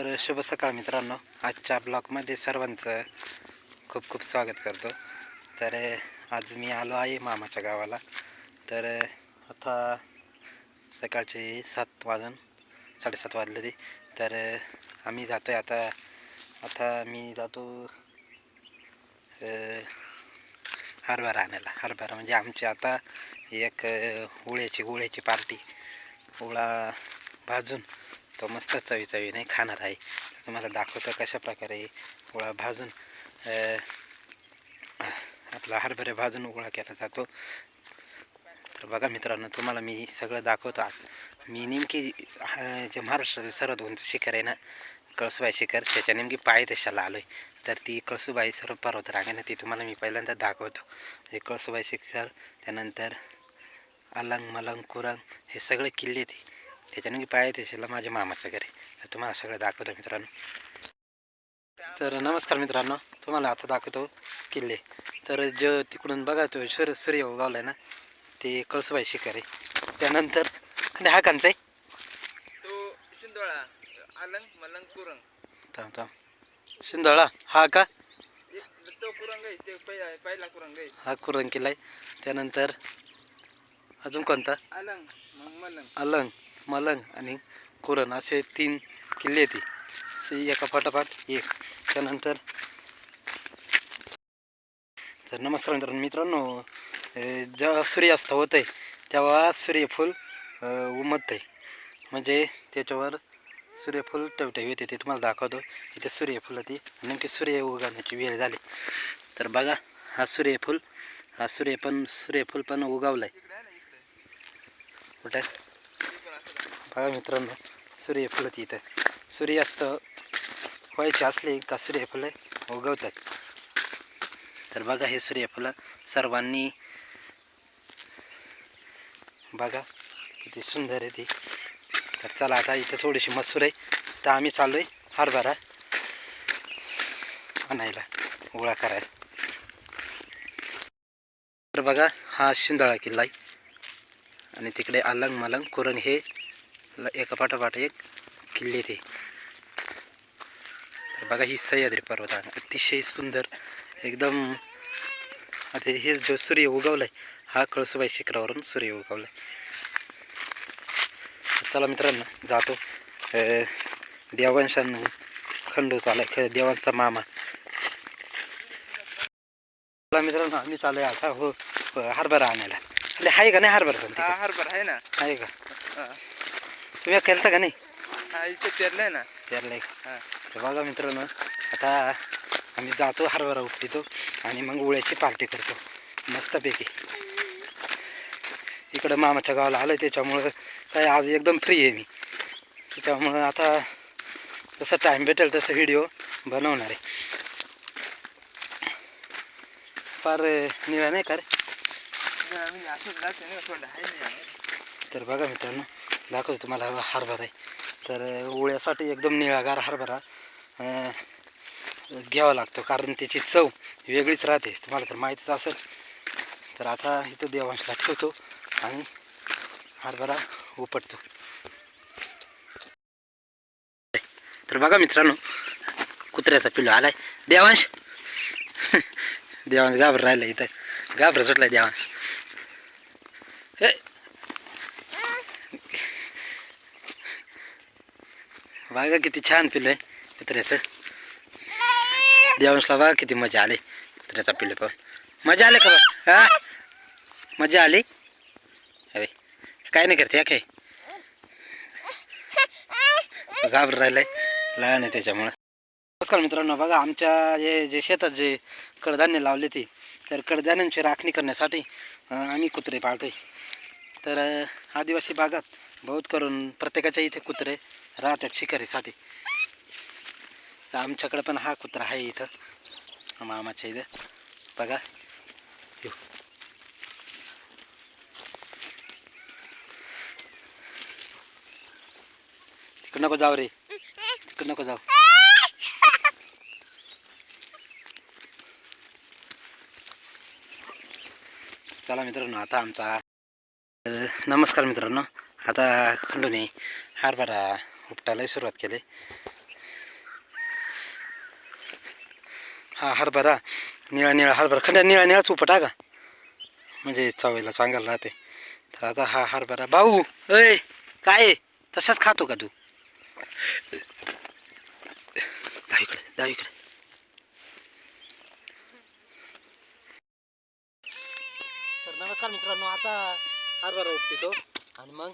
तर शुभ सकाळ मित्रांनो. आजच्या ब्लॉगमध्ये सर्वांचं खूप खूप स्वागत करतो. तर आज मी आलो आहे मामाच्या गावाला. तर आता सकाळचे सात वाजून साडेसात वाजले ते. तर आम्ही जातो आहे आता आता मी जातो हरभरा आणायला. हरभरा म्हणजे आमची आता एक अ, उळ्याची पार्टी. उळा भाजून तो मस्त चवी चवीने खाणार आहे. तुम्हाला दाखवतो कशा प्रकारे गोळा भाजून आपला हरभरे भाजून गोळा केला जातो. तर बघा मित्रांनो तुम्हाला मी सगळं दाखवतो आज. मी नेमकी जे महाराष्ट्रातील सर्वात उंच शिखर आहे ना कळसूबाई शिखर त्याच्या नेमकी पाय तशाला आलो आहे तर ती कळसूबाई सर्व पर्वत रांगेनं ना ती तुम्हाला मी पहिल्यांदा दाखवतो. म्हणजे कळसूबाई शिखर त्यानंतर अलंग मलंग कुरंग हे सगळे किल्ले ती. त्याच्याने पाय देशाला माझ्या मामाचं घर आहे. तर तुम्हाला सगळं दाखवतो मित्रांनो. तर नमस्कार मित्रांनो तुम्हाला आता दाखवतो किल्ले. तर जो तिकडून बघा तो सूर्य सूर्य उगावला आहे ना ते कळसुबाई शिखर आहे. त्यानंतर आणि हा कांचा आहे. तो शिंदोळा अलंग मलंग कुरंग थांब थांब. शिंदोळा हा का? हा कुरंग किल्ला आहे. त्यानंतर अजून कोणता? अलंग अलंग मलंग आणि कुरण असे तीन किल्ले आहेत. असे एका पाठोपाठ एक. त्यानंतर तर नमस्कार मित्रांनो मित्रांनो जेव्हा सूर्यास्त होत आहे तेव्हा सूर्यफूल अं, उमटत आहे म्हणजे त्याच्यावर सूर्यफूल टवटवी येते ते तुम्हाला दाखवतो. इथे सूर्यफूल ती. नेमकी सूर्य उगवण्याची वेळ झाली. तर बघा हा सूर्यफूल हा सूर्य पण सूर्यफूल पण उगवलं आहे इकडे आहे कुठे? पहा बघा मित्रांनो सूर्यफुलं ती इथं. सूर्यास्त व्हायचे असले का सूर्यफुलं उगवतात. तर बघा हे सूर्यफुलं सर्वांनी बघा किती सुंदर आहे ती. तर चला आता इथं थोडीशी मसूर आहे. तर आम्ही चाललो आहे हरभरा आणायला गोळा करायला. तर बघा हा शिंदळा किल्ला आहे. आणि तिकडे अलंग मलंग कुरण हे एका पाठोपाठ एक किल्ले ते. तर बघा ही सह्याद्री पर्वत आहे. अतिशय सुंदर एकदम आता हे जो सूर्य उगवलाय हा कळसुबाई शिखरावरून सूर्य उगवलाय. चला मित्रांनो जातो. देवांशान खंडू चालाय ख देवांचा मामा. चला मित्रांनो आम्ही चालूय आता हो हरभरा आणायला. आहे का नाही हरभरा पण हा? हरभरा आहे ना. आहे का. तुम्ही केलता का नाही? हा इथे पेरलंय ना. पेरलंय. का हा तर बघा मित्रांनो आता आम्ही जातो हरभरा उपटितो आणि मग उळ्याची पार्टी करतो. मस्तपैकी. इकडं मामाच्या गावाला आलं त्याच्यामुळं काय आज एकदम फ्री आहे मी. त्याच्यामुळं आता जसं टाईम भेटेल तसं व्हिडिओ बनवणार आहे. फार निळा नाही का रे? तर बघा मित्रांनो दाखवतो तुम्हाला हरभरा आहे. तर उळ्यासाठी एकदम निळागार हरभरा घ्यावा लागतो. कारण त्याची चव वेगळीच राहते. तुम्हाला तर माहीतच असेल. तर आता इथं देवांशला ठेवतो आणि हरभरा उपटतो. तर बघा मित्रांनो कुत्र्याचा पिल्लू आलाय. देवांश! देवांश घाबर राहिला इथं. घाबर सुटलाय देवांश. हे! बघा किती छान पिल्लू आहे कुत्र्याचं. देवांशला बघा किती मजा आली. कुत्र्याचा पिल्लू पाहून. मजा आली का हा? मजा आली? अरे काय नाही करते काय? घाबर राहिलंय. लहान आहे त्याच्यामुळं. नमस्कार मित्रांनो बघा आमच्या हे जे शेतात जे कडधान्य लावले ते तर कडधान्यांची राखणी करण्यासाठी आम्ही कुत्रे पाळतोय. तर आदिवासी भागात बहुत करून प्रत्येकाच्या इथे कुत्रे राहतात शिकारीसाठी. तर आमच्याकडे पण हा कुत्रा आहे इथं. मामाच्या इथं. बघा. तिकडं नको जाऊ रे. तिकडं नको जाऊ. चला मित्रांनो आता आमचा नमस्कार मित्रांनो. आता खंडूने हरभरा उपटायलाही सुरुवात केली. हा हरभरा निळा निळा हरभरा. खंड्या निळा निळाच उपटा का? म्हणजे चावेला चांगला राहते. तर आता हा हरभरा. भाऊ अय काय तसाच खातो का तू? तर नमस्कार मित्रांनो आता हरभरा उठतो आणि मग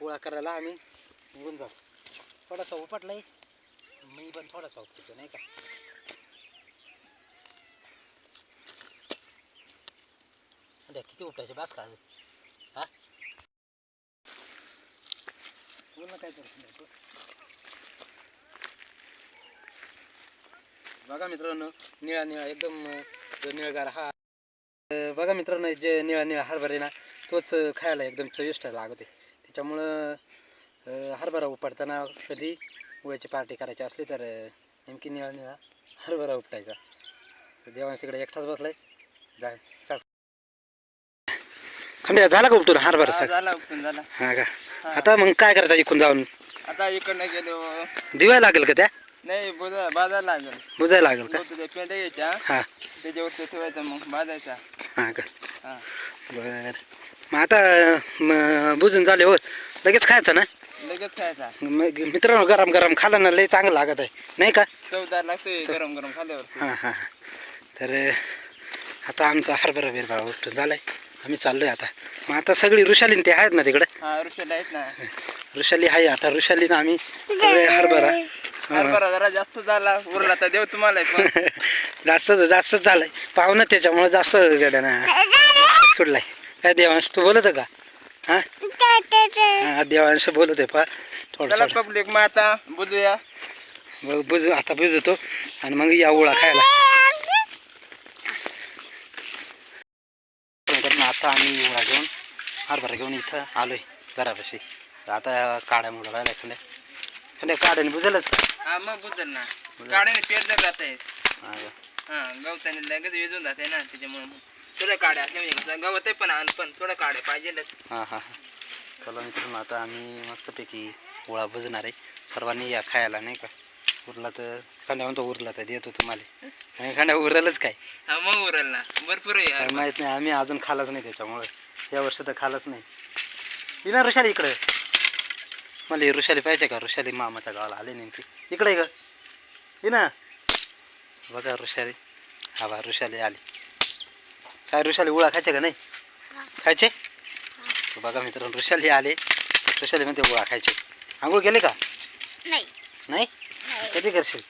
गोळा करायला आम्ही निघून जातो. थोडासा उपटलाय. मी पण थोडासा उपटतो नाही का? द्या किती उपटायचे? बास का? अजून? हा बोल ना काय बघा मित्रांनो निळा निळा एकदम निळगार हा बघा मित्रांनो जे निळा निळा हरभरे ना तोच खायला एकदम चविष्ट लागते. त्याच्यामुळं हरभरा उपटताना कधी गुळ्याची पार्टी करायची असली तर नेमकी निळा निळा हरभरा उपटायचा. देवांश तिकडे एकटाच बसलाय. जा चल. खंड्या झाला का उपटून हरभरा? झाला उपटून झाला. हा का. आता मग काय करायचं इकडून जाऊन? आता इकडनं गेलो. दिवाय लागेल का त्या? नाही बाजार बाजार लागेल. बुजायला लागेल का? तुझ्या पेंड्या घ्यायच्या. हा. त्याच्यावरती ठेवायचं मग बाजायचा हा का? हा. बर. मग आता बुजून झाले हो लगेच खायचं ना? लगेच खायचा. मित्रांनो गरम गरम खाल्लं ना लय चांगलं लागत आहे. नाही का? चवदार लागतोय गरम गरम खाल्ल्यावर. हां हां तर आता आमचा हरभरा बिरभरा उठून झालाय. आम्ही चाललोय आता. मग आता सगळी ऋषालीन ते आहेत ना तिकडे? हा ऋषाला आहेत ना. ऋषाली आहे आता. ऋषालीनं आम्ही सगळे हरभरा. हा. हरभरा जरा जास्त झाला. उरला तर देव तुम्हाला पण जास्त जास्तच झालंय. पाहुणं त्याच्यामुळे जास्त गड्यानं. कुठलाय? काय देवांश तू बोलत का हा? देवांश बोलत आहे पा थोडं पब्लिक मग आता बुजूया. बुजू आता बुजवतो आणि मग या उळा खायला. आता आम्ही उळा घेऊन हरभरा घेऊन इथं आलोय घरापाशी. आता काड्या मुलं राहिल्या खंड्या. खंड्या काड्याने बुजलच का? हा मग बुजल ना. काड्याने पेट जर जात आहे गवताने लगेच विजून जाते ना त्याच्यामुळे काड्या असल्या म्हणजे गवत आहे पण आण पण थोड्या काड्या पाहिजेलच. हां हां चला मित्रांनो आता आम्ही मस्तपैकी पोळा भजणार आहे. सर्वांनी या खायला नाही का? उरला तर खांड्या म्हणतो उरला तर देतो तुम्हाला. आणि खांड्या उरलंच काय? हा मग उरल ना. भरपूर आहे यार. माहीत नाही आम्ही अजून खालाच नाही त्याच्यामुळे. या वर्षी तर खालच नाही. येणार ऋषाली इकडं. मला ही ऋषाली पाहिजे का? ऋषाली मामाच्या गावाला आले नेमकी. इकडे ग. ये ना. बघा ऋषाली. हा बा ऋषाली आली. काय ऋषाली उळा खायचे का नाही? खायचे? बघा मित्रांनो ऋषाली आले. ऋषाली म्हणते उळा खायचे. आंघोळ केले का? नाही. नाही? कधी करशील?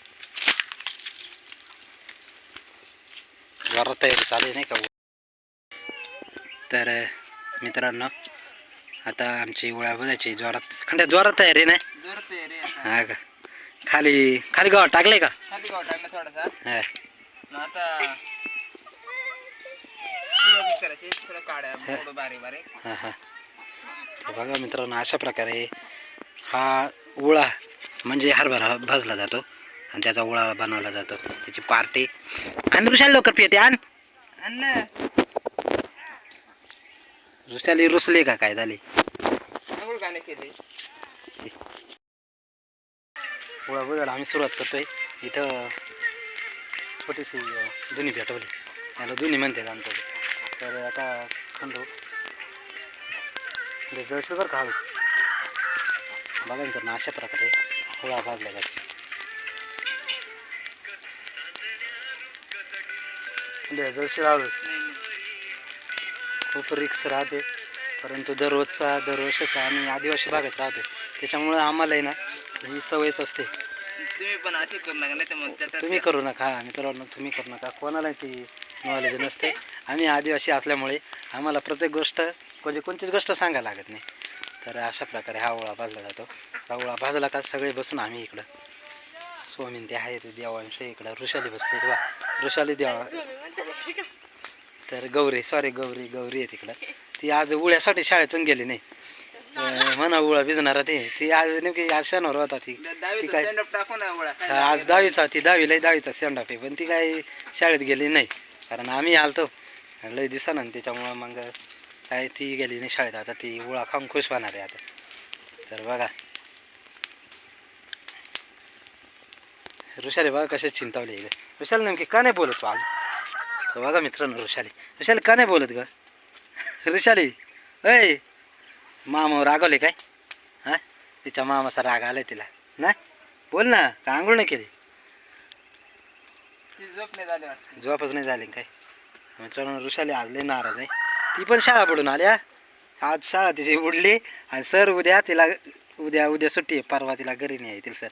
जोरात तयारी चालू आहे नाही का? तर मित्रांनो आता आमची उळ्या बजायची जोरात. खंड्या जोरात तयारी नाही? हा का? खाली खाली गावात टाकले का? खाली गाव टाकला थोडासा. हा. मग आता सुरुवातच करायची बारीक बारीक. हा हा. तर बघा मित्रांनो अशा प्रकारे हा उळा म्हणजे हरभरा भाजला जातो आणि त्याचा उळा बनवला जातो. त्याची पार्टी. आणि ऋषाली लवकर पेटे आण. अन्न. ऋषाली रुसले का काय झाली? अंघोळ गाणे केले. पोळा बघायला आम्ही सुरुवात करतोय. इथं छोटीशी दुनी भेटवली. याला दुनी म्हणतात आमच्याकडे. तर आता खंडू. जळशी बरं का बघा मित्रांनो अशा प्रकारे भाजला जातो म्हणजे जळशी हळूच नाही नाही. खूप रिक्स राहते. परंतु दररोजचा दरवर्षाचा आम्ही आदिवासी भागात राहतो त्याच्यामुळं आम्हाला आहे ना ही सवयच असते. तुम्ही पण असे करू नका नाही तर तुम्ही करू नका मित्रांनो तुम्ही करू नका. कोणाला ती नॉलेज नसते. आम्ही आदिवासी असल्यामुळे आम्हाला प्रत्येक गोष्ट म्हणजे कोणतीच गोष्ट सांगायला लागत नाही. तर अशा प्रकारे हा ओळा भाजला जातो. हा ओळा भाजला का सगळे बसून आम्ही इकडं. स्वामीन ते आहे ते देवांश इकडं ऋषाली बसते तेव्हा ऋषाली देवा. तर गौरी सॉरी गौरी गौरी आहे तिकडं ती आज उळ्यासाठी शाळेतून गेली नाही. म्हणा उळा भिजणारा ते. ती आज नेमकी आज शनिवार होता ती. ती काय आज दहावीचा ती दहावीला दहावीचा सेंड ऑफ आहे. पण ती काही शाळेत गेली नाही. कारण आम्ही आलतो. लय दिवसानं आणि त्याच्यामुळं मग काय ती गेली नाही शाळेत. आता ती उळा खाऊन खुश होणार आहे आता. तर बघा. ऋषाली बघा कसे चिंतावले इथे ऋषाली नेमकी का नाही बोलत आज? तर बघा मित्रांनो ऋषाली. ऋषाली का नाही बोलत ग? ऋषाली ऐ मामा रागवले काय? हा? तिच्या मामाचा राग आलाय तिला. ना? बोल ना का आंघोळ नाही केली? ती झोप नाही झाली झोपच नाही झाली काय? मित्रांनो ऋषाली आज लय नाराज आहे. ती पण शाळा बुडून आल्या. आज शाळा तिची बुडली आणि सर उद्या तिला उद्या उद्या सुट्टी आहे. परवा तिला घरी नाही येतील सर.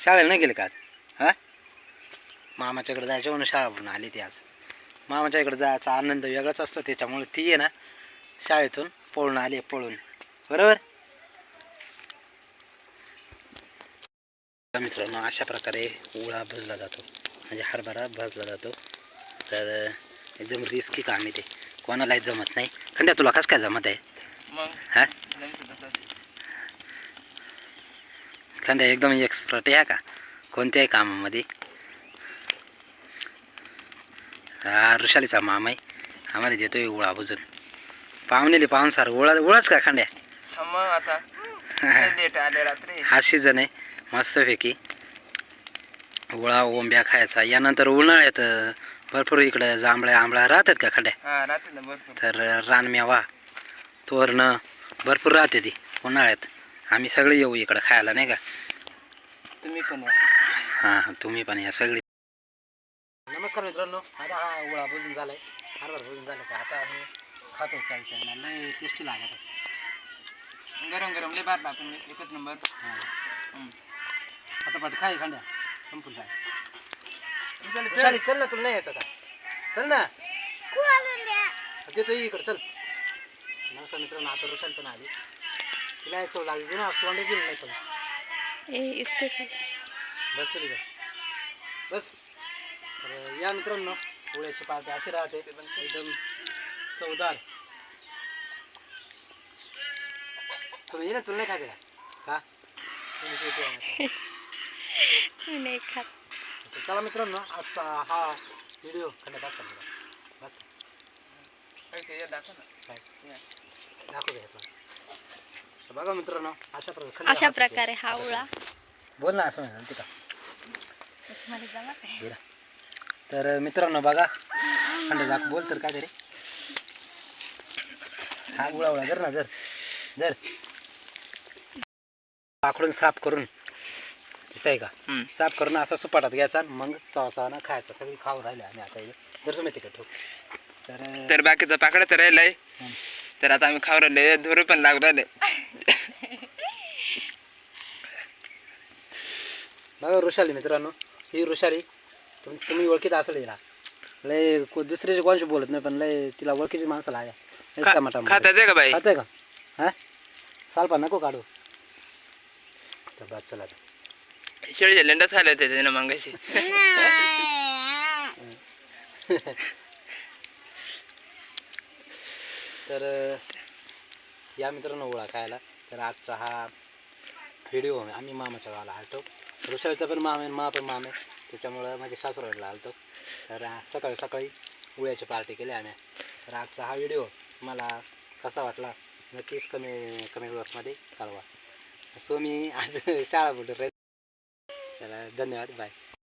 शाळेला नाही गेले का आज? हा? मामाच्याकडे जायचं म्हणून शाळा बुडून आली ती आज. मामाच्याकडे जायचा आनंद वेगळाच असतो त्याच्यामुळे ती आहे ना शाळेतून पळून आली पळून. बरोबर? मित्रांनो अशा प्रकारे ओळा भजला जातो. म्हणजे हरभरा भजला जातो. तर एकदम रिस्की काम आहे ते. कोणालाही जमत नाही. खंड्या तुला कसं काय जमत आहे? मग? हा. खंड्या एकदम एक्सपर्ट आहे का? कोणत्याही कामामध्ये. हा ऋषालीचा मामा आहे. आम्हाला देतोय ओळा बुजून. पाहुणेले पाहुणसार ओळा ओळाच का खंड्या? हा हा. सीझन आहे. मस्तपैकी. ओळा ओंब्या खायचा. यानंतर उन्हाळ्यात भरपूर इकडं जांभळ्या आंबळ्या राहतात का खड्या? हा तर रानमेवा तोरणं भरपूर राहते ती उन्हाळ्यात. आम्ही सगळे येऊ इकडं खायला नाही का? तुम्ही पण हां हां तुम्ही पण या सगळी. नमस्कार मित्रांनो. आता हा ओळा बुजून झालाय. हरभर बुजून झालं का? आता आम्ही खातो चायचं लय टेस्टी लागत गरम गरम लय भात एकच नंबर. हम्म. आता पट खाय खांड्या. संपून जाय चल, ना तुला नाही यायचं का? चल ना. देतो ये इकडं चल. नमस्कार मित्रांनो आता रुशाल पण आली. तिला एक चव लागली. ना तोंडे गेली नाही पण. बस चली जा बस. तर या मित्रांनो पोळ्याची पार्टी अशी राहते. एकदम चवदार. तुम्ही ये ना तुला नाही खाते का? मी नाही खात तर चला मित्रांनो आजचा हा व्हिडिओ खंड बस बस दाखव. ना. काय? या. दाखवू दे. ह्यातलं. तर बघा मित्रांनो अशा प्रकारे खंड अशा. प्रकारे हा उळा बोल ना असं म्हणा का मला जमत आहे गेला तर मित्रांनो बघा. खंड दाख बोल तर काय तरी हा उळा उळा जर ना जर जर. पाखडून साफ करून. दिसतंय का? हम्म. साफ करून असा सुपाटात घ्यायचा आणि मग चवाचा खायचा. सगळी खाऊ राहिले आम्ही आता इथे तुम्ही तिकडे ठेवू? तर तर बाकीचा पाकडा तर राहिलाय. हम्म. तर आता आम्ही खाऊ राहिले धोरे पण लागू राहिले. बघा ऋषाली मित्रांनो. ही ऋषाली तुम तुम्ही ओळखीत असेल हिला. लय को- दुसऱ्याची कोणाशी बोलत नाही पण लय तिला ओळखीची माणसाला आहे. लय खाता येते का बाई? खाते का? हा? सालपा नको काढू. तर बस चला. आता. शेळीचे लेंडच खायला होते त्यानं मंगाशी तर या मित्रांनो ओळा खायला. तर आजचा हा व्हिडिओ आम्ही मामाच्या गावाला आलतो. ऋषालीचा पण मामे मा पण मामे त्याच्यामुळं माझ्या सासूरवाडीला आलतो. तर सकाळी सकाळी उळ्याची पार्टी केली आम्ही. तर आजचा हा व्हिडिओ मला कसा वाटला? नक्कीच कमी कमी बॉक्समध्ये कळवा. सो मी आज शाळा बुडून चला धन्यवाद बाय